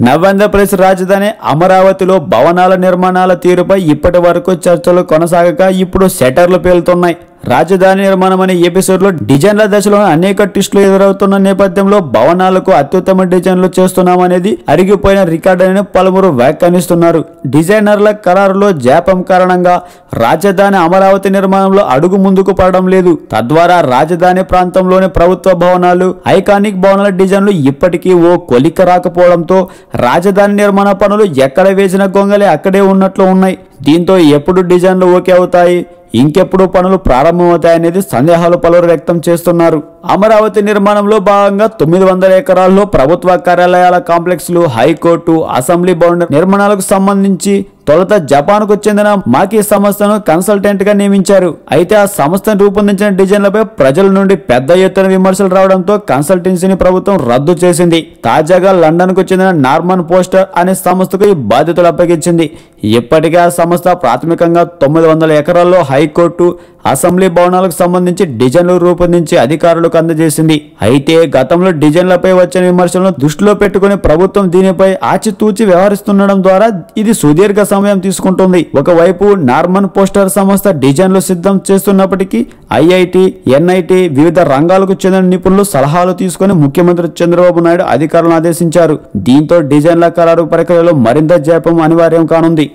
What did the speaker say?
నవ్యాంధ్రప్రదేశ్ రాజధాని అమరావతిలో భవనాల నిర్మాణాల తీరుపై ఇప్పటి వరకు చర్చలు కొనసాగక ఇప్పుడు సెటర్లు పేలుతున్నాయి. రాజధాని నిర్మాణం అనే ఎపిసోడ్లో డిజైన్ల దశలో అనేక ట్విస్టులు ఎదురవుతున్న నేపథ్యంలో భవనాలకు అత్యుత్తమ డిజైన్లు చేస్తున్నామనేది అరిగిపోయిన రికార్డ్ అని పలువురు వ్యాఖ్యానిస్తున్నారు. డిజైనర్ల ఖరారులో జాపం కారణంగా రాజధాని అమరావతి నిర్మాణంలో అడుగు ముందుకు పడడం లేదు. తద్వారా రాజధాని ప్రాంతంలోని ప్రభుత్వ భవనాలు ఐకానిక్ భవనాల డిజైన్లు ఇప్పటికీ ఓ కొలిక రాకపోవడంతో రాజధాని నిర్మాణ పనులు ఎక్కడ వేసిన గొంగలే అక్కడే ఉన్నట్లు ఉన్నాయి. దీంతో ఎప్పుడు డిజైన్లు ఓకే అవుతాయి ఇంకెప్పుడు పనులు ప్రారంభమవుతాయనేది సందేహాలు పలువురు వ్యక్తం చేస్తున్నారు. అమరావతి నిర్మాణంలో భాగంగా తొమ్మిది వందల ఎకరాల్లో ప్రభుత్వ కార్యాలయాల కాంప్లెక్స్లు హైకోర్టు అసెంబ్లీ భవన నిర్మాణాలకు సంబంధించి తొలుత జపాన్కు చెందిన మాకీ సంస్థను కన్సల్టెంట్గా నియమించారు. అయితే ఆ సంస్థను రూపొందించిన డిజైన్లపై ప్రజల నుండి పెద్ద ఎత్తున విమర్శలు రావడంతో కన్సల్టెన్సీని ప్రభుత్వం రద్దు చేసింది. తాజాగా లండన్కు చెందిన నార్మన్ పోస్టర్ అనే సంస్థకు ఈ బాధ్యతలు అప్పగించింది. ఇప్పటికే ఆ సంస్థ ప్రాథమికంగా తొమ్మిది వందల ఎకరాల్లో హైకోర్టు అసెంబ్లీ భవనాలకు సంబంధించి డిజైన్లు రూపొందించి అధికారులకు అందజేసింది. అయితే గతంలో డిజైన్లపై వచ్చిన విమర్శలను దృష్టిలో పెట్టుకుని ప్రభుత్వం దీనిపై ఆచితూచి వ్యవహరిస్తుండడం ద్వారా ఇది సుదీర్ఘ సమయం తీసుకుంటుంది. ఒకవైపు నార్మన్ పోస్టర్ సంస్థ డిజైన్లు సిద్ధం చేస్తున్నప్పటికీ ఐఐటి ఎన్ఐటి వివిధ రంగాలకు చెందిన నిపుణులు సలహాలు తీసుకుని ముఖ్యమంత్రి చంద్రబాబు నాయుడు అధికారులను ఆదేశించారు. దీంతో డిజైన్ల ఖరారు ప్రక్రియలో మరింత జాప్యం అనివార్యం కానుంది.